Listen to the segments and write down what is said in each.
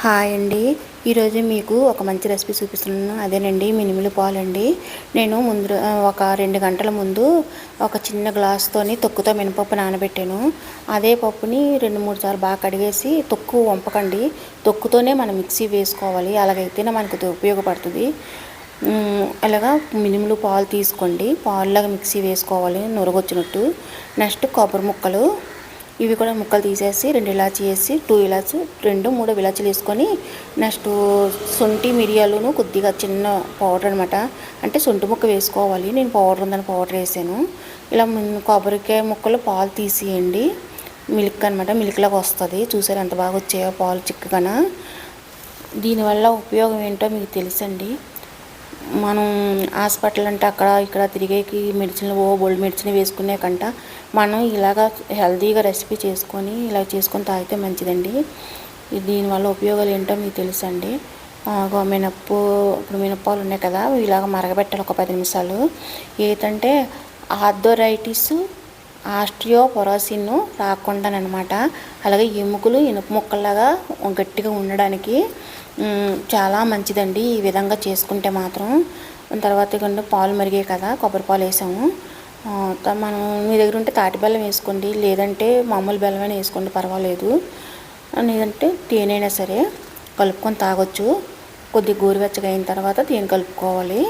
Hi అండి. ఈరోజు మీకు ఒక మంచి రెసిపీ చూపిస్తున్నాను. అదేనండి మినుములు పాలండి. నేను ముందు ఒక రెండు గంటల ముందు ఒక చిన్న గ్లాస్తోని తొక్కుతో మినపప్పు నానబెట్టాను. అదే పప్పుని రెండు మూడు సార్లు బాగా కడిగేసి తొక్కు వంపకండి. తొక్కుతోనే మనం మిక్సీ వేసుకోవాలి. అలాగైతేనే మనకు ఉపయోగపడుతుంది. అలాగా మినుములు పాలు తీసుకోండి. పాలులాగా మిక్సీ వేసుకోవాలి నురగొచ్చినట్టు. నెక్స్ట్ కొబ్బరి ముక్కలు ఇవి కూడా ముక్కలు తీసేసి రెండు ఇలాచి వేసి టూ ఇలాచి రెండు మూడు ఇలాచీలు వేసుకొని నెక్స్ట్ శొంఠి మిరియాలును కొద్దిగా చిన్న పౌడర్ అనమాట అంటే శొంఠి ముక్క వేసుకోవాలి. నేను పౌడర్ ఉందని పౌడర్ వేసాను. ఇలా కొబ్బరికాయ ముక్కలు పాలు తీసేయండి. మిల్క్ అనమాట మిల్క్లాగా వస్తుంది. చూసారు ఎంత బాగా వచ్చాయో పాలు చిక్కగా దీనివల్ల ఉపయోగం ఏంటో మీకు తెలుసండి. మనం హాస్పిటల్ అంటే అక్కడ ఇక్కడ తిరిగేకి మెడిసిన్లు ఓ బోల్డ్ మెడిసిన్ వేసుకునే కంట మనం ఇలాగ హెల్తీగా రెసిపీ చేసుకొని ఇలా చేసుకొని తాగితే మంచిదండి. దీనివల్ల ఉపయోగాలు ఏంటో మీకు తెలుసండి. మినప్పు ఇప్పుడు మినప్పాలు ఉన్నాయి కదా ఇలాగ మరగబెట్టాలి ఒక పది నిమిషాలు. ఏంటంటే ఆర్థోరైటిస్ ఆస్ట్రియోపొరాసిన్ రాకుండానమాట అలాగే ఎముకలు ఇనుప ముక్కల్లాగా గట్టిగా ఉండడానికి చాలా మంచిదండి ఈ విధంగా చేసుకుంటే మాత్రం. తర్వాత ఇక పాలు మరిగాయి కదా కొబ్బరి పాలు వేసాము. మనం మీ దగ్గర ఉంటే తాటి బెల్లం వేసుకోండి లేదంటే మామూలు బెల్లం అయినా వేసుకోండి పర్వాలేదు. లేదంటే తేనైనా సరే కలుపుకొని తాగొచ్చు. కొద్ది గోరువెచ్చగా అయిన తర్వాత తేనె కలుపుకోవాలి.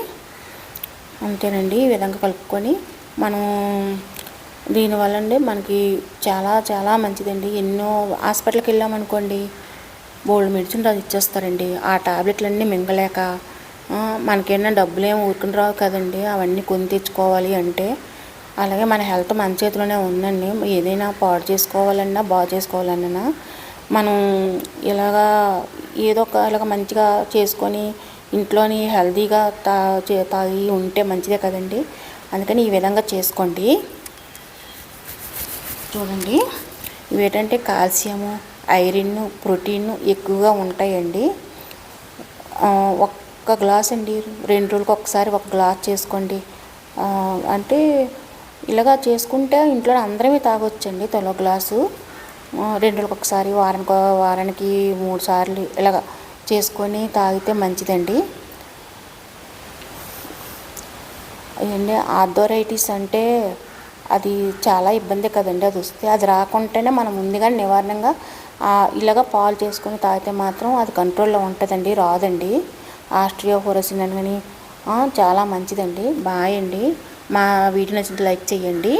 అంతేనండి ఈ విధంగా కలుపుకొని మనం దీనివల్ల అండి మనకి చాలా చాలా మంచిదండి. ఎన్నో హాస్పిటల్కి వెళ్ళామనుకోండి బోల్డ్ మెడిసిన్ రాసి ఇచ్చేస్తారండి. ఆ టాబ్లెట్లన్నీ మింగలేక మనకేమైనా డబ్బులు ఏమి ఊరుకుని రావు కదండి. అవన్నీ కొని తెచ్చుకోవాలి అంటే అలాగే మన హెల్త్ మన చేతిలోనే ఉందండి. ఏదైనా పాడు చేసుకోవాలన్నా బాగు చేసుకోవాలన్నా మనం ఇలాగా ఏదో ఒక ఇలాగ మంచిగా చేసుకొని ఇంట్లోని హెల్తీగా తా తాగి ఉంటే మంచిదే కదండి. అందుకని ఈ విధంగా చేసుకోండి. చూడండి. ఇవేటంటే ఏంటంటే కాల్షియము ఐరన్ ప్రోటీన్ ఎక్కువగా ఉంటాయండి. ఒక్క గ్లాస్ అండి రెండు రోజులకు ఒకసారి ఒక గ్లాస్ చేసుకోండి. అంటే ఇలాగా చేసుకుంటే ఇంట్లో అందరమే తాగొచ్చండి తలో గ్లాసు. రెండు రోజులకు ఒకసారి వారానికి వారానికి మూడు సార్లు ఇలాగ చేసుకొని తాగితే మంచిదండి. అండి ఆర్థోరైటిస్ అంటే అది చాలా ఇబ్బంది కదండి అది వస్తే. అది రాకుంటేనే మనం ముందుగా నివారణంగా ఇలాగ పాలు చేసుకొని తాగితే మాత్రం అది కంట్రోల్లో ఉంటుందండి రాదండి. ఆస్ట్రియో హోరసిన్ అని చాలా మంచిదండి. బాయ్ అండి. మా వీడియో నచ్చితే లైక్ చేయండి